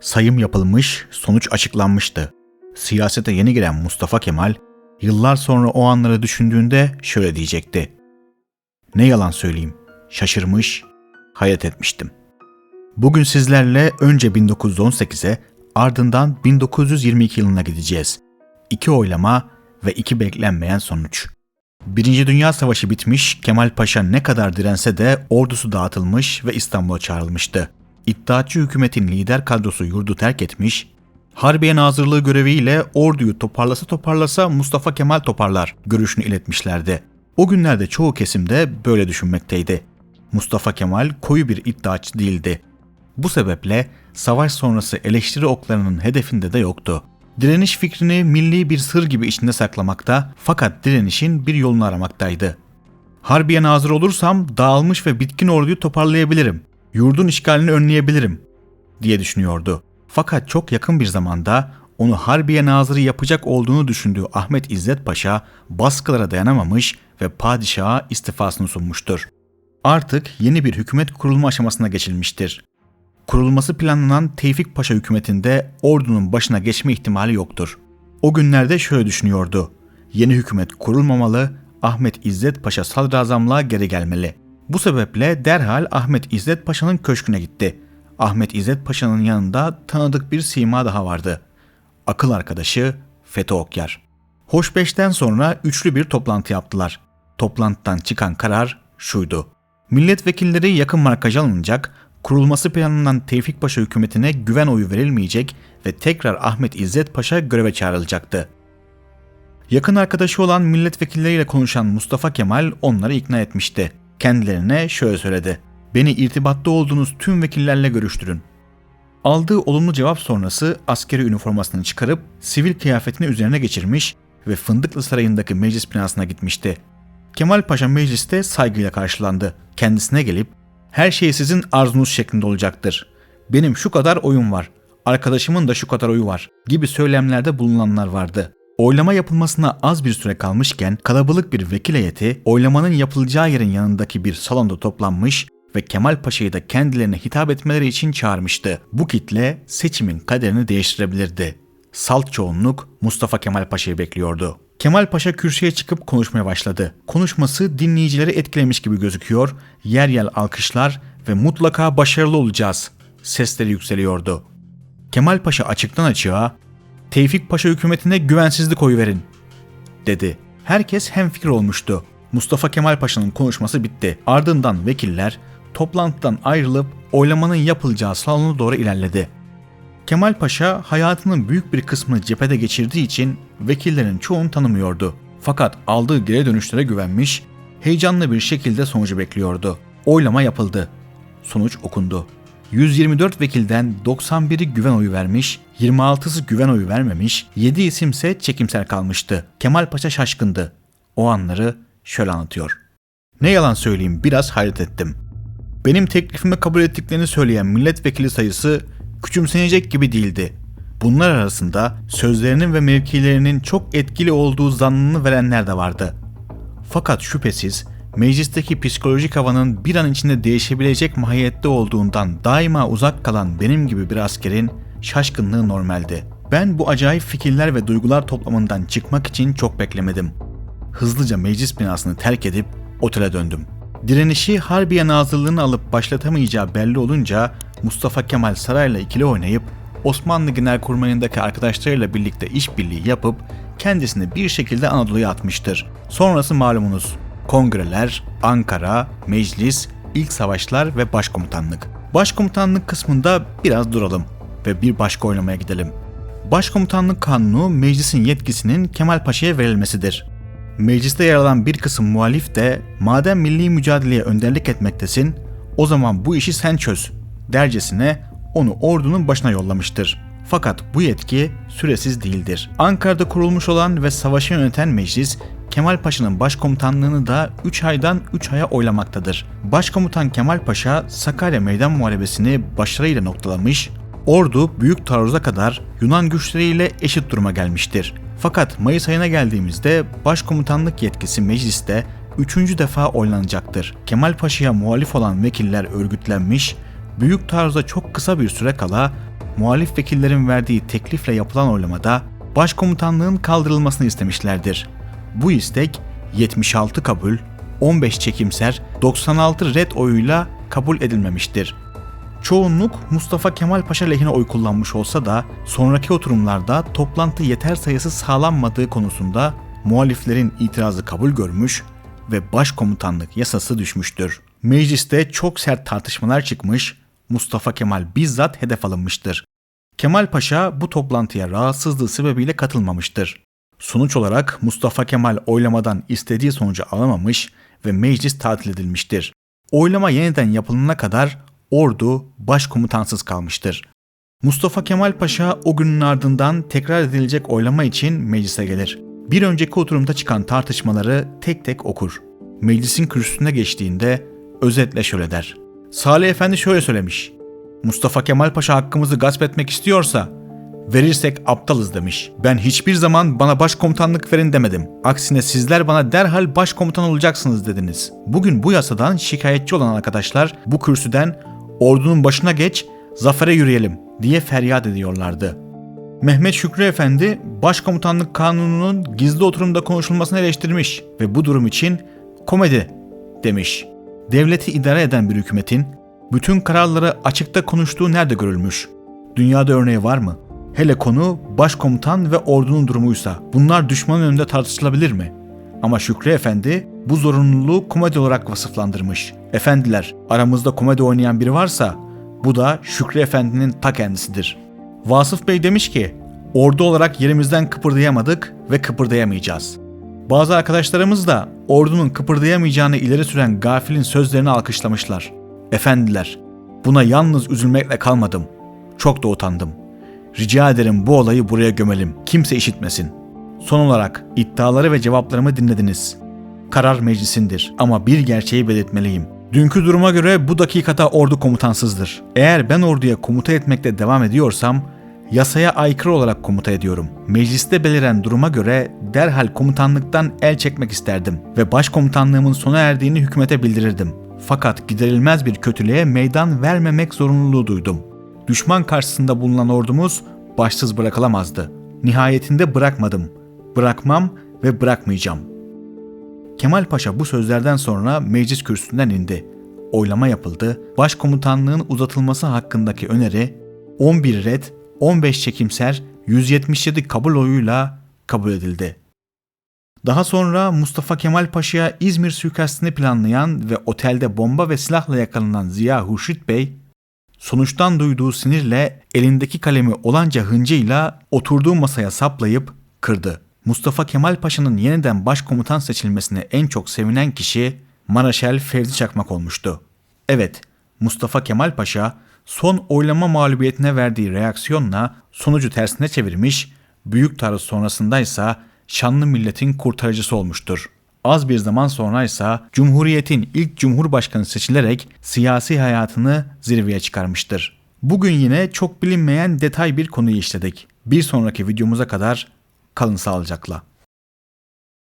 Sayım yapılmış, sonuç açıklanmıştı. Siyasete yeni giren Mustafa Kemal, yıllar sonra o anları düşündüğünde şöyle diyecekti. Ne yalan söyleyeyim, şaşırmış, hayret etmiştim. Bugün sizlerle önce 1918'e, ardından 1922 yılına gideceğiz. İki oylama ve iki beklenmeyen sonuç. Birinci Dünya Savaşı bitmiş, Kemal Paşa ne kadar dirense de ordusu dağıtılmış ve İstanbul'a çağrılmıştı. İttihatçı hükümetin lider kadrosu yurdu terk etmiş, Harbiye Nazırlığı göreviyle orduyu toparlasa toparlasa Mustafa Kemal toparlar görüşünü iletmişlerdi. O günlerde çoğu kesimde böyle düşünmekteydi. Mustafa Kemal koyu bir iddiaçı değildi. Bu sebeple savaş sonrası eleştiri oklarının hedefinde de yoktu. Direniş fikrini milli bir sır gibi içinde saklamakta fakat direnişin bir yolunu aramaktaydı. Harbiye nazır olursam dağılmış ve bitkin orduyu toparlayabilirim. Yurdun işgalini önleyebilirim diye düşünüyordu. Fakat çok yakın bir zamanda onu Harbiye nazırı yapacak olduğunu düşündüğü Ahmet İzzet Paşa baskılara dayanamamış ve padişaha istifasını sunmuştur. Artık yeni bir hükümet kurulma aşamasına geçilmiştir. Kurulması planlanan Tevfik Paşa hükümetinde ordunun başına geçme ihtimali yoktur. O günlerde şöyle düşünüyordu. Yeni hükümet kurulmamalı, Ahmet İzzet Paşa sadrazamlığa geri gelmeli. Bu sebeple derhal Ahmet İzzet Paşa'nın köşküne gitti. Ahmet İzzet Paşa'nın yanında tanıdık bir sima daha vardı. Akıl arkadaşı Fethi Okyar. Hoşbeş'ten sonra üçlü bir toplantı yaptılar. Toplantıdan çıkan karar şuydu. Milletvekilleri yakın markaj alınacak, kurulması planlanan Tevfik Paşa hükümetine güven oyu verilmeyecek ve tekrar Ahmet İzzet Paşa göreve çağrılacaktı. Yakın arkadaşı olan milletvekilleriyle konuşan Mustafa Kemal onları ikna etmişti. Kendilerine şöyle söyledi. Beni irtibatta olduğunuz tüm vekillerle görüştürün. Aldığı olumlu cevap sonrası askeri üniformasını çıkarıp sivil kıyafetini üzerine geçirmiş ve Fındıklı Sarayı'ndaki meclis binasına gitmişti. Kemal Paşa mecliste saygıyla karşılandı. Kendisine gelip her şey sizin arzunuz şeklinde olacaktır. Benim şu kadar oyum var. Arkadaşımın da şu kadar oyu var gibi söylemlerde bulunanlar vardı. Oylama yapılmasına az bir süre kalmışken kalabalık bir vekil heyeti oylamanın yapılacağı yerin yanındaki bir salonda toplanmış ve Kemal Paşa'yı da kendilerine hitap etmeleri için çağırmıştı. Bu kitle seçimin kaderini değiştirebilirdi. Salt çoğunluk Mustafa Kemal Paşa'yı bekliyordu. Kemal Paşa kürsüye çıkıp konuşmaya başladı. Konuşması dinleyicileri etkilemiş gibi gözüküyor, yer yer alkışlar ve mutlaka başarılı olacağız sesleri yükseliyordu. Kemal Paşa açıktan açığa Tevfik Paşa hükümetine güvensizlik oyu verin dedi. Herkes hemfikir olmuştu. Mustafa Kemal Paşa'nın konuşması bitti. Ardından vekiller toplantıdan ayrılıp oylamanın yapılacağı salona doğru ilerledi. Kemal Paşa hayatının büyük bir kısmını cephede geçirdiği için vekillerin çoğunu tanımıyordu. Fakat aldığı geri dönüşlere güvenmiş, heyecanlı bir şekilde sonucu bekliyordu. Oylama yapıldı. Sonuç okundu. 124 vekilden 91'i güven oyu vermiş, 26'sı güven oyu vermemiş, 7 isimse çekimser kalmıştı. Kemal Paşa şaşkındı. O anları şöyle anlatıyor. Ne yalan söyleyeyim biraz hayret ettim. Benim teklifimi kabul ettiklerini söyleyen milletvekili sayısı küçümsenecek gibi değildi. Bunlar arasında sözlerinin ve mevkilerinin çok etkili olduğu zannını verenler de vardı. Fakat şüphesiz meclisteki psikolojik havanın bir an içinde değişebilecek mahiyette olduğundan daima uzak kalan benim gibi bir askerin şaşkınlığı normaldi. Ben bu acayip fikirler ve duygular toplamından çıkmak için çok beklemedim. Hızlıca meclis binasını terk edip otele döndüm. Direnişi Harbiye Nazırlığı'nı alıp başlatamayacağı belli olunca Mustafa Kemal Saray'la ikili oynayıp Osmanlı Genelkurmayı'ndaki arkadaşlarıyla birlikte işbirliği yapıp kendisini bir şekilde Anadolu'ya atmıştır. Sonrası malumunuz. Kongreler, Ankara, meclis, ilk savaşlar ve başkomutanlık. Başkomutanlık kısmında biraz duralım ve bir başka oynamaya gidelim. Başkomutanlık kanunu meclisin yetkisinin Kemal Paşa'ya verilmesidir. Mecliste yer alan bir kısım muhalif de madem milli mücadeleye önderlik etmektesin o zaman bu işi sen çöz dercesine onu ordunun başına yollamıştır. Fakat bu yetki süresiz değildir. Ankara'da kurulmuş olan ve savaşı yöneten meclis Kemal Paşa'nın başkomutanlığını da 3 aydan 3 aya oylamaktadır. Başkomutan Kemal Paşa Sakarya Meydan Muharebesi'ni başarıyla noktalamış, ordu büyük taarruza kadar Yunan güçleriyle eşit duruma gelmiştir. Fakat Mayıs ayına geldiğimizde başkomutanlık yetkisi mecliste üçüncü defa oylanacaktır. Kemal Paşa'ya muhalif olan vekiller örgütlenmiş, büyük taarruza çok kısa bir süre kala muhalif vekillerin verdiği teklifle yapılan oylamada başkomutanlığın kaldırılmasını istemişlerdir. Bu istek 76 kabul, 15 çekimser, 96 red oyuyla kabul edilmemiştir. Çoğunluk Mustafa Kemal Paşa lehine oy kullanmış olsa da sonraki oturumlarda toplantı yeter sayısı sağlanmadığı konusunda muhaliflerin itirazı kabul görmüş ve başkomutanlık yasası düşmüştür. Mecliste çok sert tartışmalar çıkmış, Mustafa Kemal bizzat hedef alınmıştır. Kemal Paşa bu toplantıya rahatsızlığı sebebiyle katılmamıştır. Sonuç olarak Mustafa Kemal oylamadan istediği sonucu alamamış ve meclis tatil edilmiştir. Oylama yeniden yapılana kadar ordu başkomutansız kalmıştır. Mustafa Kemal Paşa o günün ardından tekrar edilecek oylama için meclise gelir. Bir önceki oturumda çıkan tartışmaları tek tek okur. Meclisin kürsüsüne geçtiğinde özetle şöyle der. Salih Efendi şöyle söylemiş. Mustafa Kemal Paşa hakkımızı gasp etmek istiyorsa verirsek aptalız demiş. Ben hiçbir zaman bana başkomutanlık verin demedim. Aksine sizler bana derhal başkomutan olacaksınız dediniz. Bugün bu yasadan şikayetçi olan arkadaşlar bu kürsüden ordunun başına geç, zafere yürüyelim diye feryat ediyorlardı. Mehmet Şükrü Efendi başkomutanlık kanununun gizli oturumda konuşulmasını eleştirmiş ve bu durum için komedi demiş. Devleti idare eden bir hükümetin bütün kararları açıkta konuştuğu nerede görülmüş? Dünyada örneği var mı? Hele konu başkomutan ve ordunun durumuysa bunlar düşmanın önünde tartışılabilir mi? Ama Şükrü Efendi bu zorunluluğu komedi olarak vasıflandırmış. Efendiler aramızda komedi oynayan biri varsa bu da Şükrü Efendi'nin ta kendisidir. Vasıf Bey demiş ki ordu olarak yerimizden kıpırdayamadık ve kıpırdayamayacağız. Bazı arkadaşlarımız da ordunun kıpırdayamayacağını ileri süren gafilin sözlerini alkışlamışlar. Efendiler, buna yalnız üzülmekle kalmadım. Çok da utandım. Rica ederim bu olayı buraya gömelim. Kimse işitmesin. Son olarak iddiaları ve cevaplarımı dinlediniz. Karar meclisindir ama bir gerçeği belirtmeliyim. Dünkü duruma göre bu dakikada ordu komutansızdır. Eğer ben orduya komuta etmekte devam ediyorsam yasaya aykırı olarak komuta ediyorum. Mecliste beliren duruma göre derhal komutanlıktan el çekmek isterdim ve başkomutanlığımın sona erdiğini hükümete bildirirdim. Fakat giderilmez bir kötülüğe meydan vermemek zorunluluğu duydum. Düşman karşısında bulunan ordumuz başsız bırakılamazdı. Nihayetinde bırakmadım. Bırakmam ve bırakmayacağım. Kemal Paşa bu sözlerden sonra meclis kürsüsünden indi. Oylama yapıldı. Başkomutanlığın uzatılması hakkındaki öneri 11 red, 15 çekimser, 177 kabul oyuyla kabul edildi. Daha sonra Mustafa Kemal Paşa'ya İzmir suikastini planlayan ve otelde bomba ve silahla yakalanan Ziya Hurşit Bey, sonuçtan duyduğu sinirle elindeki kalemi olanca hıncıyla oturduğu masaya saplayıp kırdı. Mustafa Kemal Paşa'nın yeniden başkomutan seçilmesine en çok sevinen kişi Maraşel Fevzi Çakmak olmuştu. Evet, Mustafa Kemal Paşa son oylama mağlubiyetine verdiği reaksiyonla sonucu tersine çevirmiş, büyük taarruz sonrasındaysa şanlı milletin kurtarıcısı olmuştur. Az bir zaman sonraysa Cumhuriyet'in ilk Cumhurbaşkanı seçilerek siyasi hayatını zirveye çıkarmıştır. Bugün yine çok bilinmeyen detay bir konuyu işledik. Bir sonraki videomuza kadar kalın sağlıcakla.